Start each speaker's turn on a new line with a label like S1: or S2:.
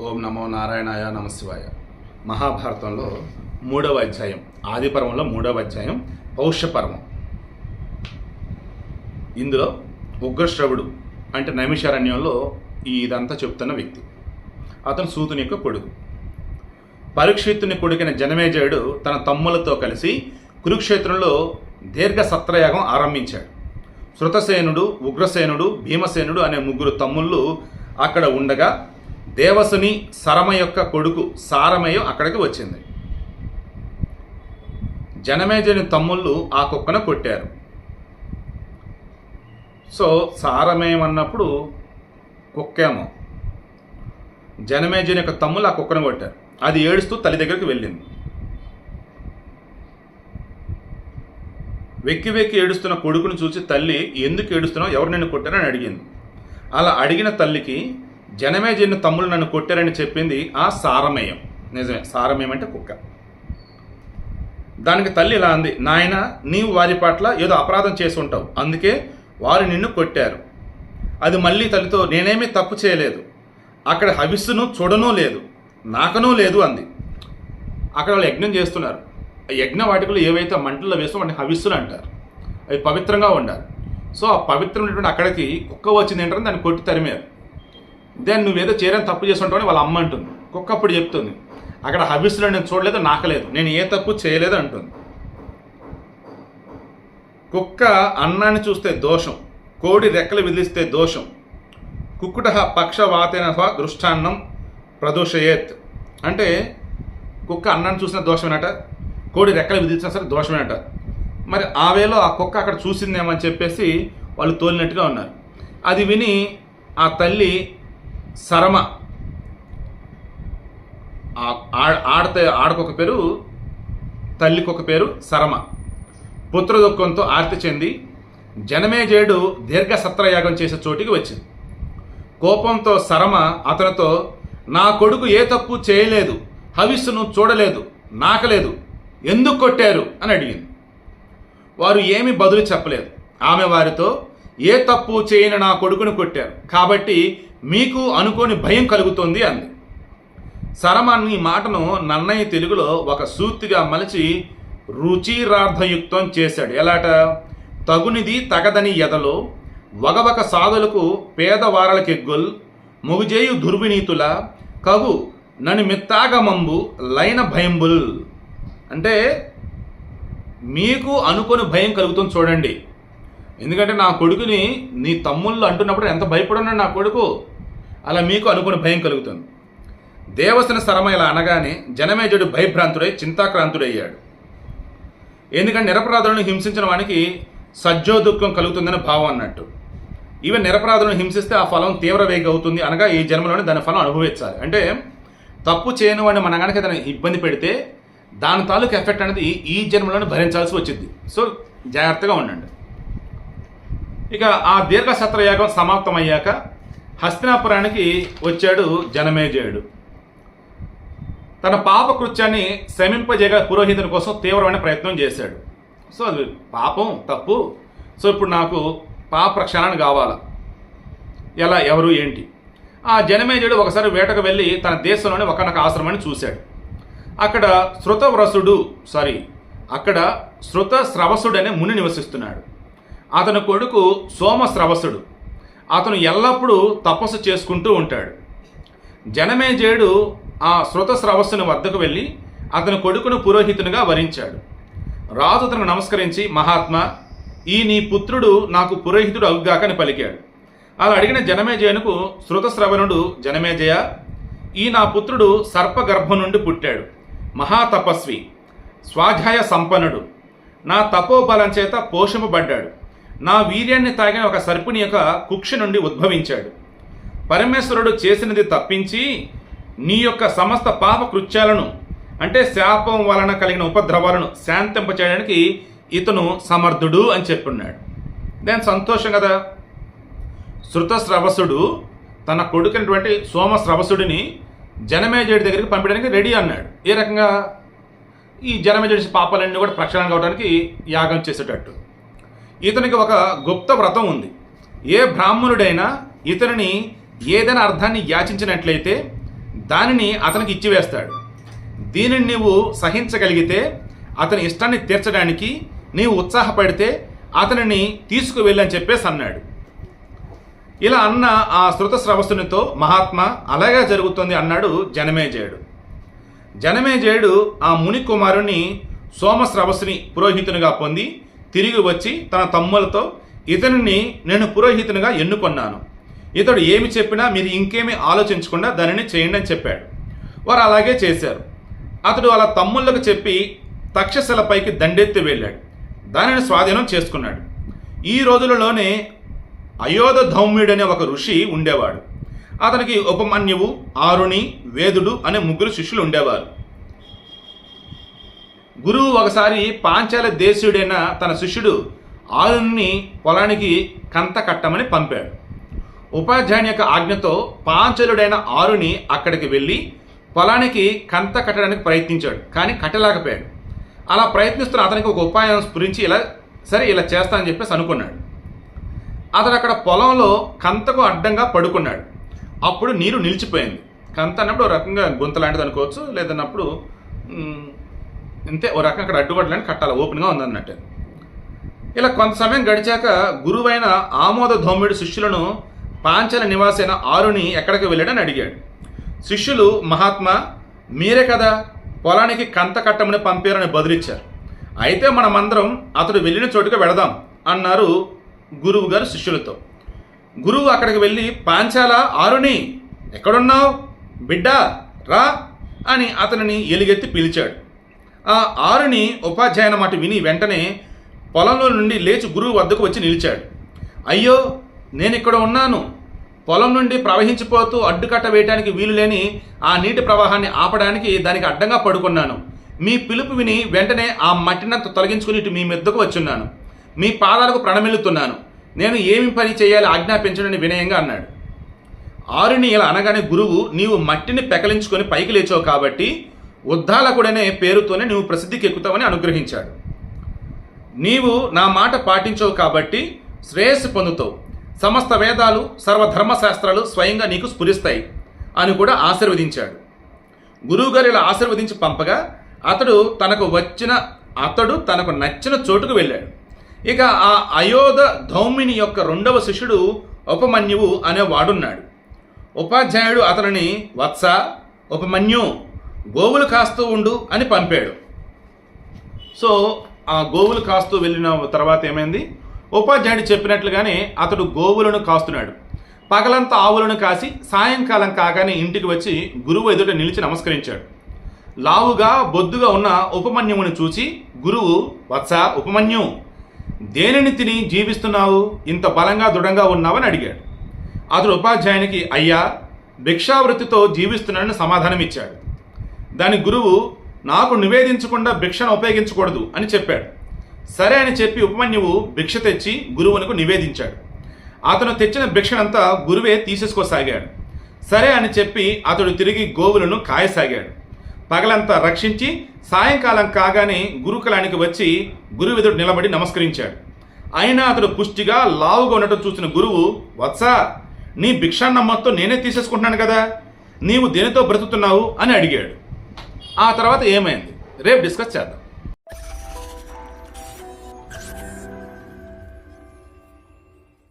S1: ఓం నమో నారాయణాయ నమశివాయ. మహాభారతంలో మూడవ అధ్యాయం ఆది పర్వంలో మూడవ అధ్యాయం పౌష్యపర్వం. ఇందులో ఉగ్రశ్రవుడు అంటే నైమిషారణ్యంలో ఈ ఇదంతా చెప్తున్న వ్యక్తి. అతను సూతుని యొక్క కొడుకు. పరీక్షిత్తుని కొడుకైన జనమేజయుడు తన తమ్ములతో కలిసి కురుక్షేత్రంలో దీర్ఘ సత్రయాగం ఆరంభించాడు. శృతసేనుడు ఉగ్రసేనుడు భీమసేనుడు అనే ముగ్గురు తమ్ముళ్ళు అక్కడ ఉండగా దేవసుని సరమ యొక్క కొడుకు సారమేయం అక్కడికి వచ్చింది. జనమేజని తమ్ముళ్ళు ఆ కుక్కను కొట్టారు. సో సారమేమన్నప్పుడు కుక్కేమో. జనమేజని యొక్క తమ్ముళ్ళు ఆ కుక్కను కొట్టారు. అది ఏడుస్తూ తల్లి దగ్గరికి వెళ్ళింది. వెక్కి వెక్కి ఏడుస్తున్న కొడుకును చూసి తల్లి ఎందుకు ఏడుస్తున్నావు? ఎవరు నిన్ను కొట్టారని అడిగింది. అలా అడిగిన తల్లికి జనమే జన్ను తమ్ముడు నన్ను కొట్టారని చెప్పింది ఆ సారమేయం. నిజమే సారమేయం అంటే కుక్క. దానికి తల్లి ఇలా అంది నాయన నీవు వారి పట్ల ఏదో అపరాధం చేసి ఉంటావు అందుకే వారు నిన్ను కొట్టారు. అది మళ్ళీ తల్లితో నేనేమీ తప్పు చేయలేదు. అక్కడ హవిస్సును చూడనూ లేదు. నాకనూ లేదు అంది. అక్కడ వాళ్ళు యజ్ఞం చేస్తున్నారు. ఆ యజ్ఞ వాటికలు ఏవైతే మంటల్లో వేస్తూ వాటిని హవిస్సులు అంటారు. అవి పవిత్రంగా ఉండాలి. సో ఆ పవిత్రమైనటువంటి అక్కడికి కుక్క వచ్చింది ఏంటంటే దాన్ని కొట్టి తరిమారు. దెన్ నువ్వేదో చేరని తప్పు చేసి ఉంటావని వాళ్ళ అమ్మ అంటుంది. కుక్క అప్పుడు చెప్తుంది. అక్కడ హవిస్సులో నేను చూడలేదు నాకలేదు. నేను ఏ తప్పు చేయలేదు అంటుంది. కుక్క అన్నాన్ని చూస్తే దోషం కోడి రెక్కలు విదిలిస్తే దోషం. కుక్కుట పక్షవాతేన దృష్టాన్నం ప్రదోషయేత్. అంటే కుక్క అన్నాన్ని చూసిన దోషమేనట కోడి రెక్కలు విధించినా సరే దోషమేనట. మరి ఆ వేలో ఆ కుక్క అక్కడ చూసిందేమని చెప్పేసి వాళ్ళు తోలినట్టుగా ఉన్నారు. అది విని ఆ తల్లి సరమ. ఆ- ఆడత ఆడకొక పేరు తల్లికి ఒక పేరు సరమ. పుత్రదుఃఖంతో ఆర్తి చెంది జనమేజయుడు దీర్ఘ సత్రయాగం చేసే చోటికి వచ్చింది. కోపంతో సరమ అతనితో నా కొడుకు ఏ తప్పు చేయలేదు హవిస్సును చూడలేదు నాకలేదు ఎందుకు కొట్టారు? అని అడిగింది. వారు ఏమి బదులు చెప్పలేదు. ఆమె వారితో ఏ తప్పు చేయని నా కొడుకును కొట్టారు. కాబట్టి మీకు అనుకోని భయం కలుగుతుంది అంది. సరమాన్ని ఈ మాటను నన్నయ్య తెలుగులో ఒక సూక్తిగా మలిచి రుచిరార్థయుక్తం చేశాడు. ఎలాట? తగునిది తగదని ఎదలో వగవక సాధులకు పేదవారలకెగ్గుల్ మొగుజేయు దుర్వినీతుల కగు నన్ను మిత్తాగమంబు లైన భయంబుల్. అంటే మీకు అనుకోని భయం కలుగుతుంది చూడండి. ఎందుకంటే నా కొడుకుని నీ తమ్ముళ్ళు అంటున్నప్పుడు ఎంత భయపడున్నాడు నా కొడుకు? అలా మీకు అనుకుని భయం కలుగుతుంది. దేవసన సరమ ఇలా అనగానే జనమేజుడు భయభ్రాంతుడై చింతాక్రాంతుడయ్యాడు. ఎందుకంటే నిరపరాధులను హింసించిన వానికి సజ్జో దుఃఖం కలుగుతుందని భావం అన్నట్టు. ఈవెన్ నిరపరాధులను హింసిస్తే ఆ ఫలం తీవ్ర వేగ అవుతుంది అనగా ఈ జన్మలోనే దాని ఫలం అనుభవించాలి. అంటే తప్పు చేయని వాడిని మన కనుక దాన్ని ఇబ్బంది పెడితే దాని తాలూకు ఎఫెక్ట్ అనేది ఈ- ఈ జన్మలోనే భరించాల్సి వచ్చింది. సో జాగ్రత్తగా ఉండండి. ఇక ఆ దీర్ఘ సత్రయాగం సమాప్తమయ్యాక హస్తినాపురానికి వచ్చాడు జనమేజయుడు. తన పాపకృత్యాన్ని కృత్యాన్ని పురోహితుని కోసం తీవ్రమైన ప్రయత్నం చేశాడు. సో అది పాపం తప్పు. సో ఇప్పుడు నాకు పాప ప్రక్షాళన కావాలా? ఎలా ఎవరు ఏంటి? ఆ జనమేజయుడు ఒకసారి వేటకు వెళ్ళి తన దేశంలోని ఒకనొక ఆశ్రమాన్ని చూశాడు. అక్కడ శృతవ్రసుడు సారీ అక్కడ శృత స్రవసుడు అనే ముని నివసిస్తున్నాడు. అతని కొడుకు సోమశ్రవసుడు అతను ఎల్లప్పుడూ తపస్సు చేసుకుంటూ ఉంటాడు. జనమేజయుడు ఆ శ్రుతస్రవస్సుని వద్దకు వెళ్ళి అతని కొడుకును పురోహితునిగా వరించాడు. రాజు అతను నమస్కరించి మహాత్మా ఈ నీ పుత్రుడు నాకు పురోహితుడు అవుగాకని పలికాడు. అలా అడిగిన జనమేజయునకు శ్రుతశ్రవణుడు జనమేజయ ఈ నా పుత్రుడు సర్పగర్భం నుండి పుట్టాడు. మహాతపస్వి స్వాధ్యాయ సంపన్నుడు. నా తపోబలం చేత పోషింపబడ్డాడు. నా వీర్యాన్ని తాగిన ఒక సర్పుని యొక్క కుక్ష నుండి ఉద్భవించాడు. పరమేశ్వరుడు చేసినది తప్పించి నీ యొక్క సమస్త పాప కృత్యాలను అంటే శాపం వలన కలిగిన ఉపద్రవాలను శాంతింపచేయడానికి ఇతను సమర్థుడు అని చెప్పున్నాడు. దాని సంతోషం కదా? శృతస్రవసుడు తన కొడుకునటువంటి సోమస్రవసుడిని జనమేజయుడి దగ్గరికి పంపించడానికి రెడీ అన్నాడు. ఏ రకంగా? ఈ జనమేజయుడి పాపాలన్నీ కూడా ప్రక్షాళన కావడానికి యాగం చేసేటట్టు. ఇతనికి ఒక గుప్త వ్రతం ఉంది. ఏ బ్రాహ్మణుడైనా ఇతనిని ఏదైనా అర్థాన్ని యాచించినట్లయితే దానిని అతనికి ఇచ్చివేస్తాడు దీనిని నీవు సహించగలిగితే అతని ఇష్టాన్ని తీర్చడానికి నీవు ఉత్సాహపడితే అతనిని తీసుకువెళ్ళని చెప్పేసి అన్నాడు. ఇలా అన్న ఆ శృత స్రవస్తునితో మహాత్మా అలాగే జరుగుతుంది అన్నాడు జనమేజయుడు. జనమేజయుడు ఆ ముని కుమారుని సోమస్రవస్సుని పురోహితునిగా పొంది తిరిగి వచ్చి తన తమ్ములతో ఇతనిని నేను పురోహితునిగా ఎన్నుకొన్నాను. ఇతడు ఏమి చెప్పినా మీరు ఇంకేమీ ఆలోచించకుండా దానిని చేయండి అని చెప్పాడు. వారు అలాగే చేశారు. అతడు అలా తమ్ముళ్ళకు చెప్పి తక్షశిలపైకి దండెత్తి వెళ్ళాడు. దానిని స్వాధీనం చేసుకున్నాడు. ఈ రోజులలోనే అయోధ ధౌమ్యుడనే ఒక ఋషి ఉండేవాడు. అతనికి ఉపమన్యువు ఆరుణి వేదుడు అనే ముగ్గురు శిష్యులు ఉండేవారు. గురువు ఒకసారి పాంచాల దేశీయుడైన తన శిష్యుడు ఆరుణ్ణి పొలానికి కంత కట్టమని పంపాడు. ఉపాధ్యాయుని యొక్క ఆజ్ఞతో పాంచలుడైన ఆరుని అక్కడికి వెళ్ళి పొలానికి కంత కట్టడానికి ప్రయత్నించాడు కానీ కట్టలేకపోయాడు. అలా ప్రయత్నిస్తున్న అతనికి ఒక ఉపాయం స్ఫురించి ఇలా సరే ఇలా చేస్తానని చెప్పేసి అనుకున్నాడు. అతను అక్కడ పొలంలో కంతకు అడ్డంగా పడుకున్నాడు. అప్పుడు నీరు నిలిచిపోయింది. కంత అన్నప్పుడు ఒక రకంగా గుంత లాంటిది అనుకోవచ్చు లేదన్నప్పుడు అంతే ఓ రకంగా అక్కడ అడ్డుపడలేని కట్టాలి ఓపెన్గా ఉందన్నట్టు. ఇలా కొంత సమయం గడిచాక గురువైన ఆమోద ధౌమ్యుడి శిష్యులను పాంచల నివాసైన ఆరుని ఎక్కడికి వెళ్ళాడని అడిగాడు. శిష్యులు మహాత్మా మీరే కదా పొలానికి కంత కట్టమని పంపారని బదులిచ్చారు. అయితే మనమందరం అతడు వెళ్ళిన చోటుకి వెళదాం అన్నారు గురువు గారు శిష్యులతో. గురువు అక్కడికి వెళ్ళి పాంచాల ఆరుని ఎక్కడున్నావు? బిడ్డా రా అని అతనిని ఎలుగెత్తి పిలిచాడు. ఆ ఆరుని ఉపాధ్యాయుని మాట విని వెంటనే పొలంలో నుండి లేచి గురువు వద్దకు వచ్చి నిలిచాడు. అయ్యో నేను ఇక్కడ ఉన్నాను. పొలం నుండి ప్రవహించిపోతూ అడ్డుకట్ట వేయటానికి వీలు లేని ఆ నీటి ప్రవాహాన్ని ఆపడానికి దానికి అడ్డంగా పడుకున్నాను. మీ పిలుపు విని వెంటనే ఆ మట్టినంత తొలగించుకుని ఇటు మీ మెద్దకు వచ్చున్నాను. మీ పాదాలకు ప్రణమిల్లుతున్నాను. నేను ఏమి పని చేయాలి ఆజ్ఞాపించడని వినయంగా అన్నాడు. ఆరుని ఇలా అనగానే గురువు నీవు మట్టిని పెకలించుకొని పైకి లేచావు కాబట్టి ఉద్దాలకుడనే పేరుతోనే నువ్వు ప్రసిద్ధికి ఎక్కుతావని అనుగ్రహించాడు. నీవు నా మాట పాటించవు కాబట్టి శ్రేయస్సు పొందుతావు. సమస్త వేదాలు సర్వధర్మశాస్త్రాలు స్వయంగా నీకు స్ఫురిస్తాయి అని కూడా ఆశీర్వదించాడు. గురువుగారు ఇలా ఆశీర్వదించి పంపగా అతడు తనకు వచ్చిన అతడు తనకు నచ్చిన చోటుకు వెళ్ళాడు. ఇక ఆ అయోధ ధౌమిని యొక్క రెండవ శిష్యుడు ఉపమన్యువు అనే వాడున్నాడు. ఉపాధ్యాయుడు అతనిని వత్స ఉపమన్యు గోవులు కాస్తూ ఉండు అని పంపాడు. సో ఆ గోవులు కాస్తూ వెళ్ళిన తర్వాత ఏమైంది? ఉపాధ్యాయుడు చెప్పినట్లుగానే అతడు గోవులను కాస్తున్నాడు. పగలంతా ఆవులను కాసి సాయంకాలం కాగానే ఇంటికి వచ్చి గురువు ఎదుట నిలిచి నమస్కరించాడు. లావుగా బొద్దుగా ఉన్న ఉపమన్యువుని చూసి గురువు వత్స ఉపమన్యు దేనిని తిని జీవిస్తున్నావు? ఇంత బలంగా దృఢంగా ఉన్నావని అడిగాడు. అతడు ఉపాధ్యాయునికి అయ్యా భిక్షావృత్తితో జీవిస్తున్నానని సమాధానమిచ్చాడు. దాని గురువు నాకు నివేదించకుండా భిక్షను ఉపయోగించకూడదు అని చెప్పాడు. సరే అని చెప్పి ఉపమన్యువు భిక్ష తెచ్చి గురువునకు నివేదించాడు. అతను తెచ్చిన భిక్షనంతా గురువే తీసేసుకోసాగాడు. సరే అని చెప్పి అతడు తిరిగి గోవులను కాయసాగాడు. పగలంతా రక్షించి సాయంకాలం కాగానే గురుకులానికి వచ్చి గురువెదుడు నిలబడి నమస్కరించాడు. అయినా అతడు పుష్టిగా లావుగా ఉండటం చూసిన గురువు వత్సా నీ భిక్షాన్నమ్మతో నేనే తీసేసుకుంటున్నాను కదా నీవు దేనితో బ్రతుకుతున్నావు? అని అడిగాడు. ఆ తర్వాత ఏమైంది? రేపు డిస్కస్ చేద్దాం.